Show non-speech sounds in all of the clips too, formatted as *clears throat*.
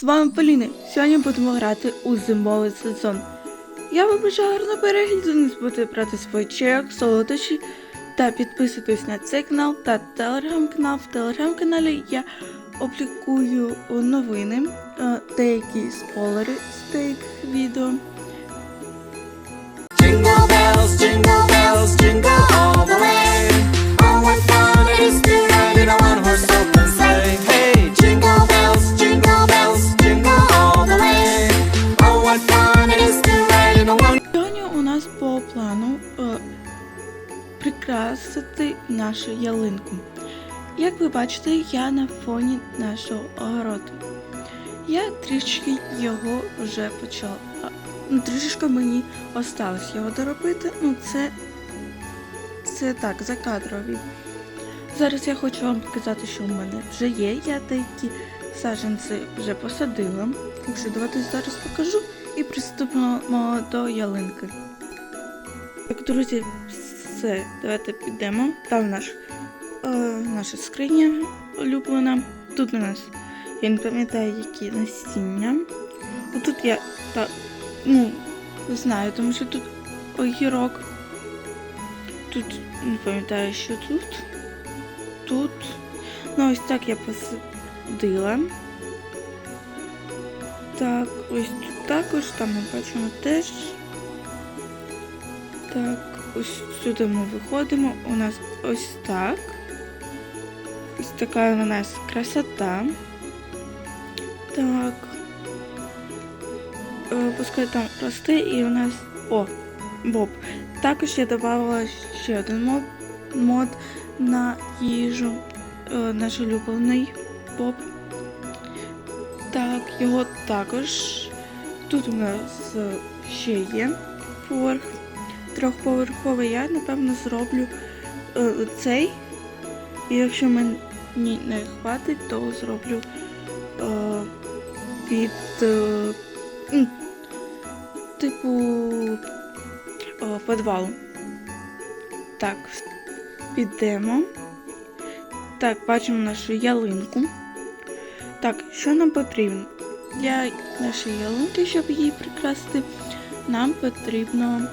з вами Поліна. Сьогодні будемо грати у зимовий сезон. Я вам бажаю гарного перегляду, не забудьте брати свій чайок, солодощі та підписуйтесь на цей канал та телеграм-канал. В телеграм-каналі я облікую новини, е, деякі спойлери з деяких відео. Jingle bells, jingle bells, jingle all the прикрасити нашу ялинку. Як ви бачите, я на фоні нашого огороду. Я трішки його вже почала. Ну, трішки мені осталось його доробити. Ну, це, це так, закадрові. Зараз я хочу вам показати, що в мене вже є. Я деякі саджанці вже посадила. Так що давайте зараз покажу і приступимо до ялинки. Так, друзі, все, давайте підемо. Там наш, е, наша скриня улюблена. Тут у нас, я не пам'ятаю, які насіння. Отут я так, ну, знаю, тому що тут огірок. Тут не пам'ятаю, що тут. Тут. Ну, ось так я посадила. Так, ось тут також, там ми бачимо теж. Так, ось сюди ми виходимо. У нас ось так. Ось така у нас красота. Так. Е, Пускай там росте і у нас. О, Боб. Також я додавала ще один мод, мод на їжу. Е, Наш улюблений Боб. Так, його також. Тут у нас е, ще є поверх трьохповерховий. Я напевно зроблю е, цей. І якщо мені не хватить, то зроблю е, під е, типу підвал. Так, підемо. Так, бачимо нашу ялинку. Так, що нам потрібно? Для нашої ялинки, щоб її прикрасити, нам потрібно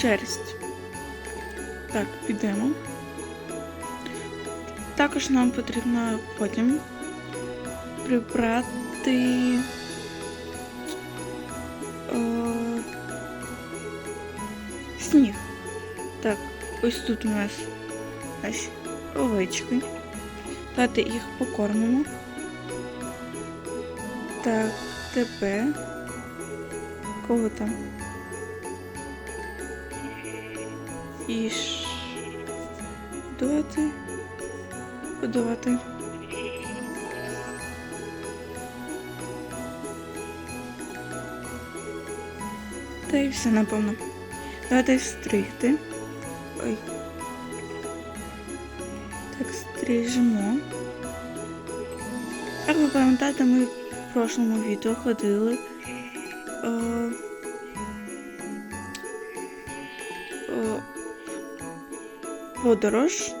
шерсть. Так, підемо. Також нам потрібно потім прибрати е, сніг. Так, ось тут у нас наші овечки. Дати їх покормимо. Так, тебе. Кого там? І ш... Подавати. Подавати. Та і все, напевно. Давайте стригти. Ой. Так, стрижемо. Як ви пам'ятаєте, ми в прошлому відео ходили. Е, подорож.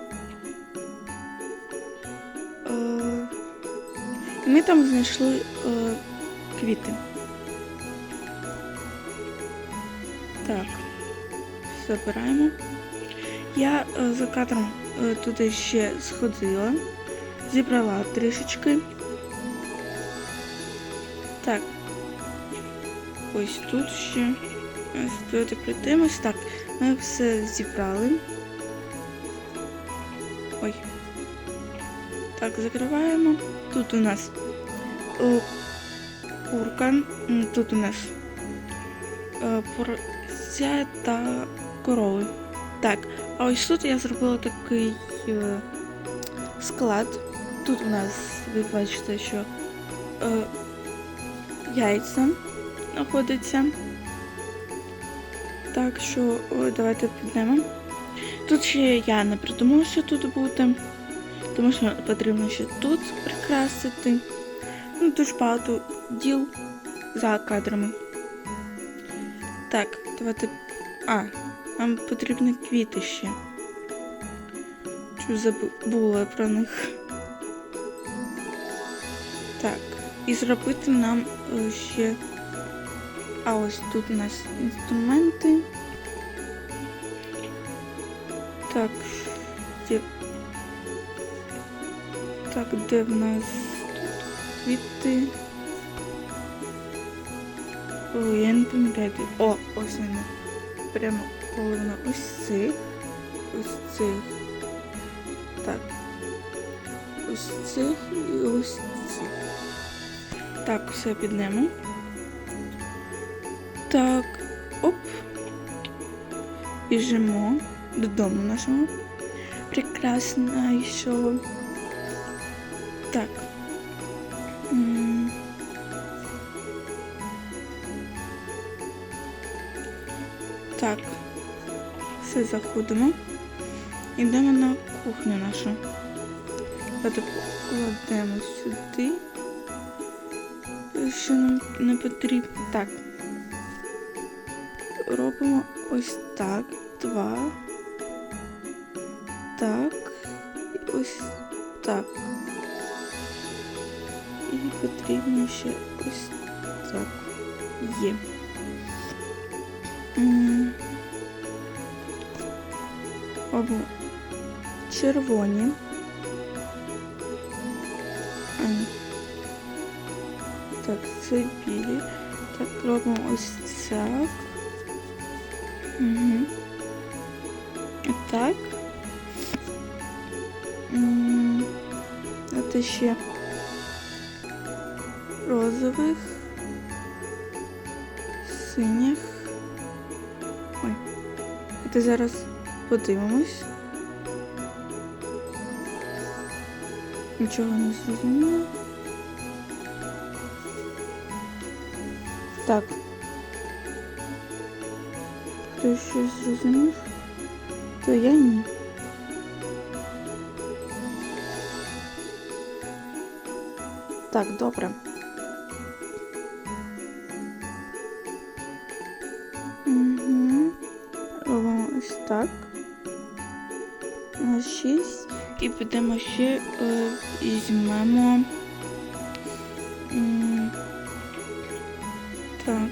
Е, ми там знайшли е, квіти. Так, забираємо. Я е, за кадром туди ще сходила, зібрала трішечки. Так. Ось тут ще. Давайте прийдемось. Так, ми все зібрали. Ой. Так, закриваємо. Тут у нас курка. Тут у нас е, порця та корови. Так, а ось тут я зробила такий е, склад. Тут у нас, ви бачите, що е, яйця знаходяться. Так що давайте піднемо. Тут ще я не придумала, що тут буде, тому що потрібно ще тут прикрасити. Ну, дуже багато діл за кадрами. Так, давайте. А, нам потрібні квіти ще. Чу забула про них. Так, і зробити нам е, ще. А ось тут у нас інструменти. Так, де... Так, де в нас тут квіти? О, я не пам'ятаю. де- О, ось вони. Прямо половина ось цих. Ось цих. Так. Ось цих і ось цих. Так, все піднемо. Так, оп. Біжимо додому нашого. Прекраснейшого. Так. Так. Все заходимо. Йдемо на кухню нашу. Давайте покладемо сюди. Що нам не потрібно. Так. Робимо ось так. Два. Так. І ось так. І потрібно ще ось так. Є. М. Робимо червоні. А, ні. Так, це білі. Так, робимо ось так. Угу. Так. Ще розових, синіх. Ой. Це зараз подивимось. Нічого не зрозуміло. Так. Хто щось зрозумів, то я ні. Так, добре. Угу. Ось так. На 6. І підемо ще е, візьмемо. Так.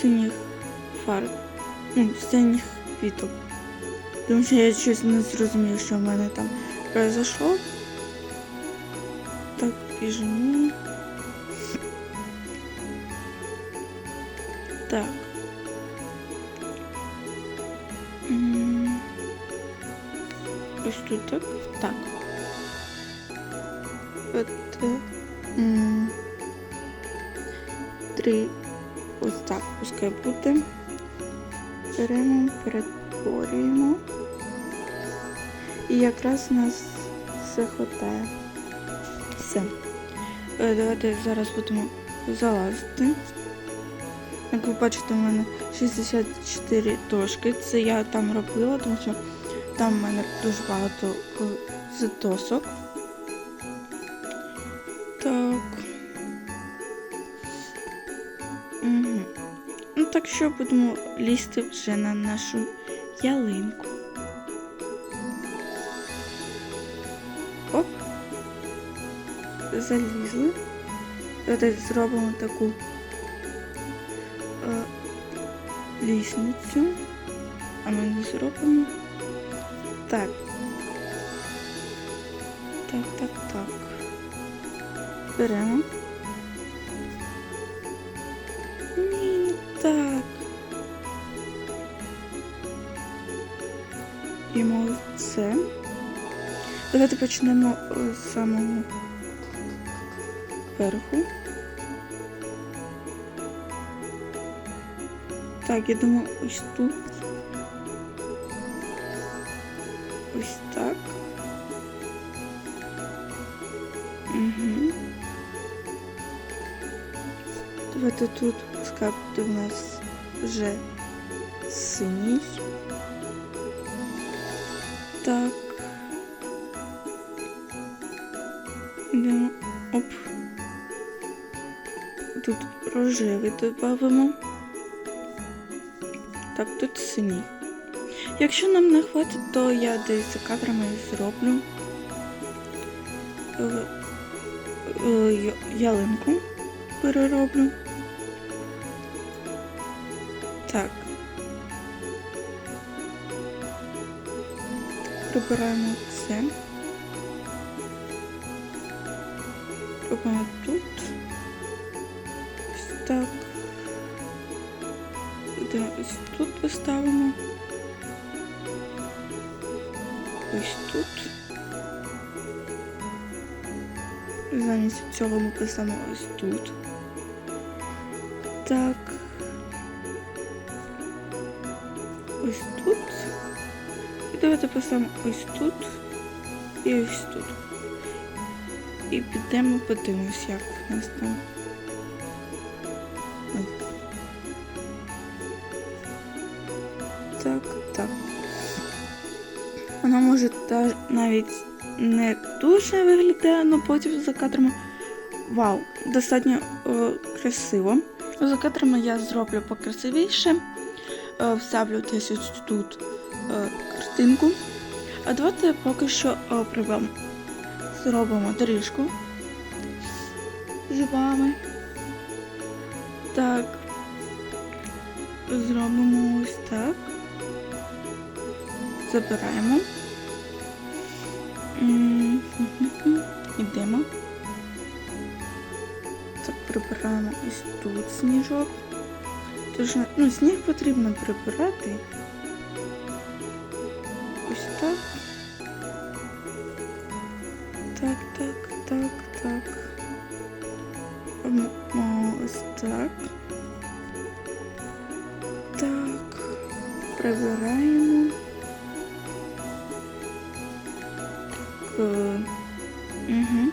Синіх фарб. Ну, синіх квіток. Тому що я щось не зрозумів, що в мене там произошло. Так. Так. Ось тут так. Так. От, е, Три. Ось так, пускай буде. Беремо, перетворюємо. І якраз нас все хватає. Все. Е, Давайте зараз будемо залазити. Як ви бачите, у мене 64 дошки. Це я там робила, тому що там в мене дуже багато досок. Так. Угу. Ну так що будемо лізти вже на нашу ялинку. Залізли. Давайте зробимо таку е, лісницю. А ми не зробимо. Так. Так, так, так. Беремо. Ні, не так. І молодце. Давайте почнемо е, з самого верху. Так, я думаю, ось тут. Ось так. Угу. Давайте тут буде у нас вже синій. Так. Йдемо. Оп. Тут рожевий додамо. Так, тут синій. Якщо нам не хватить, то я десь за кадрами зроблю. Е, е, ялинку перероблю. Так. Прибираємо це. Робимо тут. Так. Де ось тут поставимо. Ось тут. Замість цього ми писемо ось тут. Так. Ось тут. І давайте писемо ось тут і ось тут. І підемо подивимось, як в нас там. Та навіть не дуже виглядає, але потім за кадрами. Вау, достатньо е, красиво. За кадрами я зроблю покрасивіше. Е, вставлю десь ось тут е, картинку. А давайте поки що е, приберемо. Зробимо доріжку з вами. Так. Зробимо ось так. Забираємо. Хм-хм-хм. Так, прибираємо ось тут сніжок. Тож, ну, сніг потрібно прибирати. Ось так. Так, так, так, так. Ось так. Так. Прибираємо. Угу.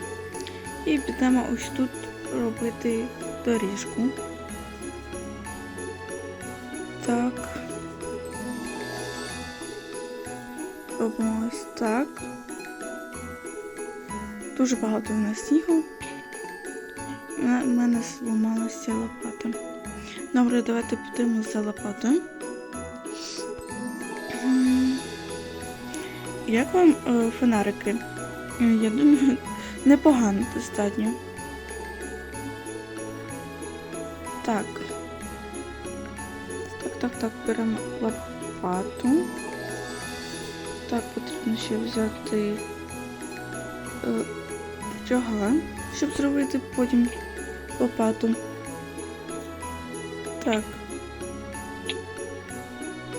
І підемо ось тут робити доріжку. Так. Робимо ось так. Дуже багато в нас снігу. У мене зламалася лопата. Добре, давайте підемо за лопатою. Як вам е, фонарики? Е, Я думаю, непогано достатньо. Так. Так, так, так, беремо лопату. Так, потрібно ще взяти е, щоб зробити потім лопату. Так.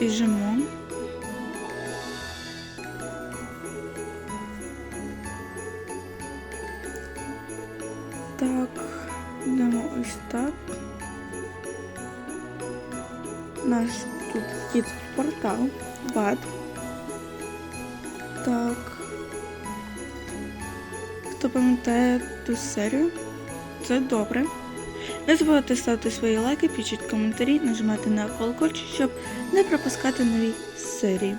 Біжимо. Бат. Так. Хто пам'ятає ту серію? Це добре. Не забувайте ставити свої лайки, пишіть коментарі, нажимати на колокольчик, щоб не пропускати нові серії.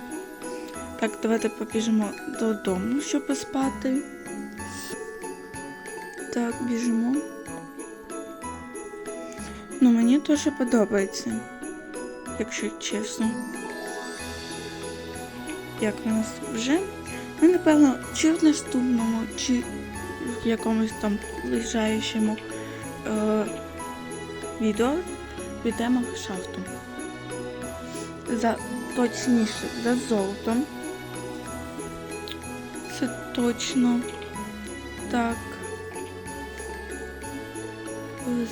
Так, давайте побіжимо додому, щоб поспати. Так, біжимо. Ну, мені дуже подобається, якщо чесно. Як у нас вже? Ми, напевно, чи в наступному, чи в якомусь там лежаючому е, відео підемо в шахту. За точніше, за золотом. Це точно так.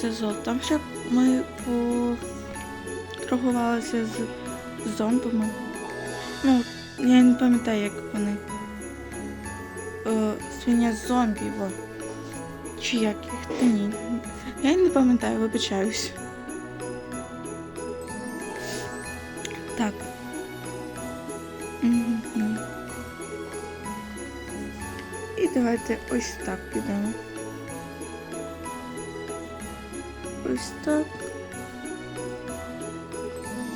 За золотом. Щоб ми поторгувалися з зомбами. Ну, я не пам'ятаю, як вони. Е, свиня зомбі, во. Чи як їх? Та ні. Я не пам'ятаю, вибачаюсь. Так. І давайте ось так підемо. Ось так.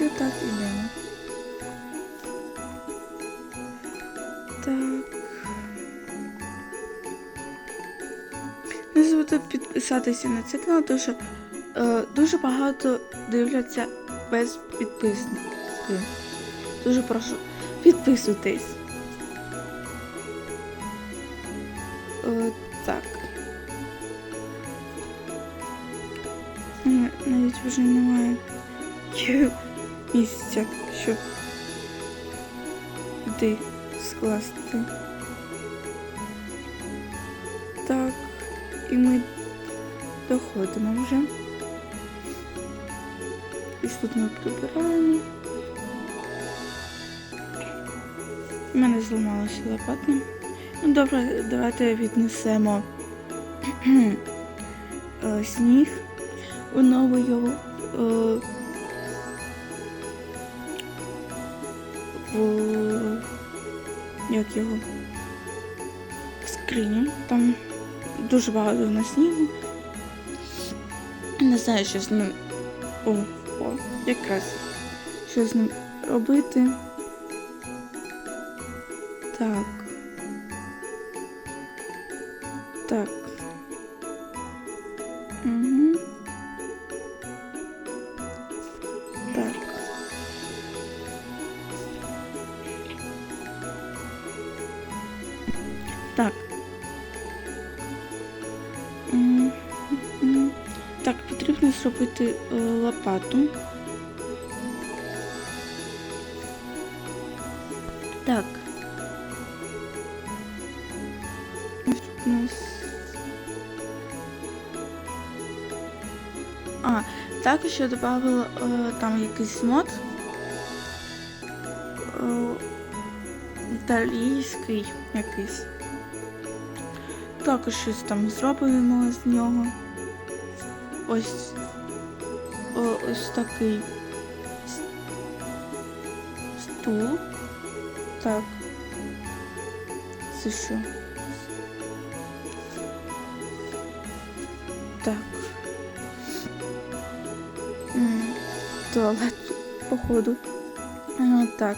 І так ідемо. підписатися на цей канал, тому що е, дуже багато дивляться без підписники. Дуже прошу підписуйтесь. Е, так. Ну, навіть вже немає місця, щоб туди скласти. Доходимо вже. І тут ми прибираємо. У мене зламалася лопата. Ну добре, давайте віднесемо *clears throat* е, сніг у нову його е, в як його в скриню. Там дуже багато на снігу. Не знаю, що з ним. О, о, якраз що з ним робити. Так. Так. Так. Зробити е, лопату. Так. А, також я додавала е, там якийсь мод. Е, італійський якийсь. Також щось там зробимо з нього. Ось ось такий стул. Так. Це що? Так. Туалет, походу. А, так.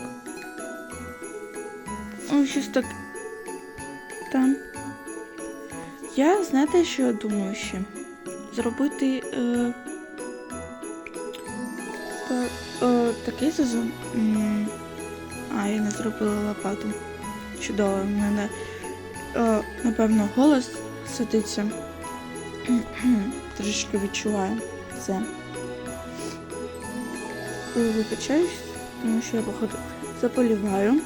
Ось щось так. Там. Я знаєте, що я думаю ще? Зробити е, та, е, такий сезон. А, я не зробила лопату. Чудово, в мене е, напевно голос сидиться. *clears throat* Трішки відчуваю це. Вибачаюсь, тому що я походу заполіваю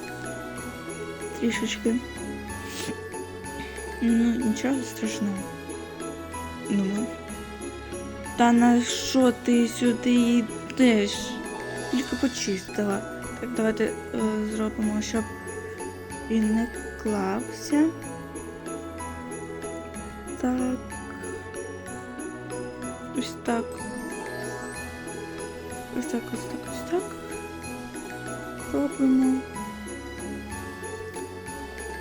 трішечки. Ну, нічого страшного. Думаю. Та на що ти сюди йдеш? Тільки почистила. Так, давайте е, зробимо, щоб він не клався. Так. Ось так. Ось так, ось так, ось так. Робимо.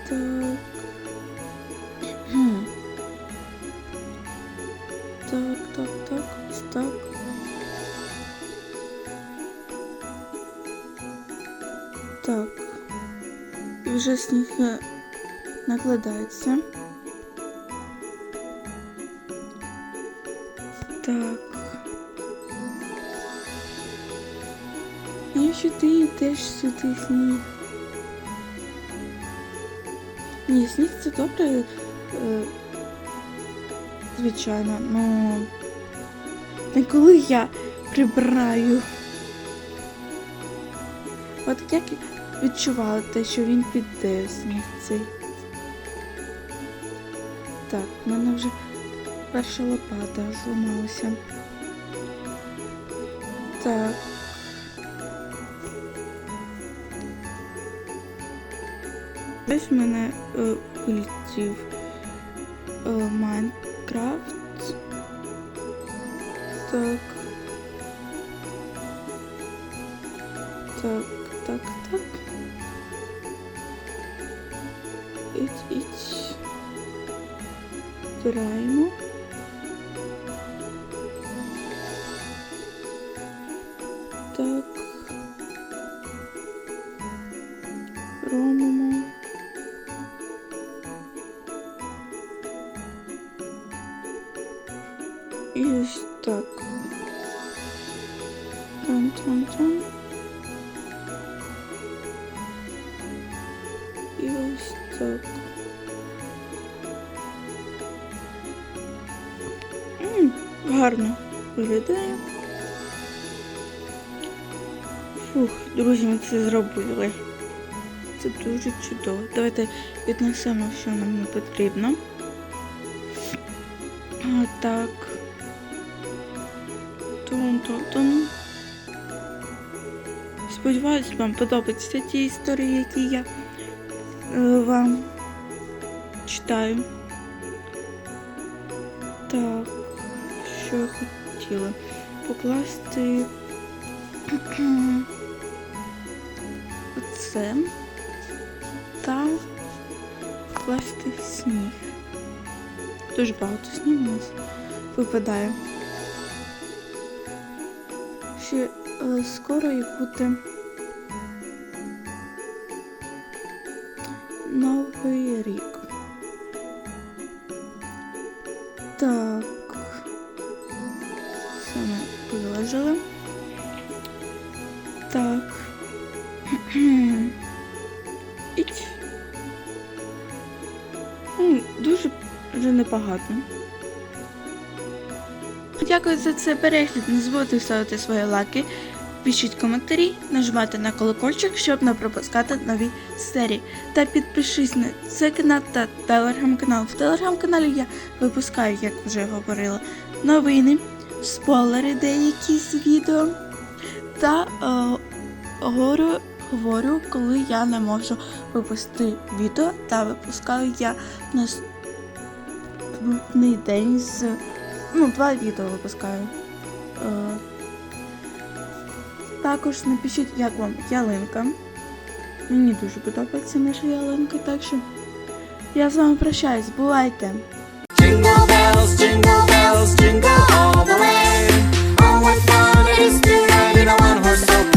Так. Сніг е, накладається. Так. Якщо ти йдеш сюди сніг. Ні, сніг це добре. Е, звичайно, ну не коли я прибираю. От як я відчувала те, що він піде сніг цей. Так, в мене вже перша лопата зламалася. Так. Ось в мене е, вилетів е, Майнкрафт. Так. Так, так, Збираємо. Це зробили. Це дуже чудово. Давайте віднесемо, що нам не потрібно. А, так. Тун-тун-тун. Сподіваюсь, вам подобаються ті історії, які я е, вам читаю. Так, що я хотіла? Покласти *clears throat* оце та покласти сніг. Дуже багато снігу у нас випадає. Ще е, скоро і буде Цей перегляд. Не забудьте ставити свої лайки, пишіть коментарі, нажимайте на колокольчик, щоб не пропускати нові серії. Та підпишись на цей канал та телеграм-канал. В телеграм-каналі я випускаю, як вже говорила, новини, спойлери деякі з відео. Та е, говорю, говорю, коли я не можу випустити відео, та випускаю я наступний день з ну, два відео випускаю. Е, також напишіть, як вам ялинка. Мені дуже подобається наша ялинка, так що я з вами прощаюсь, бувайте! Jingle bells, jingle all the way. Oh, what fun it is to ride in a one-horse open.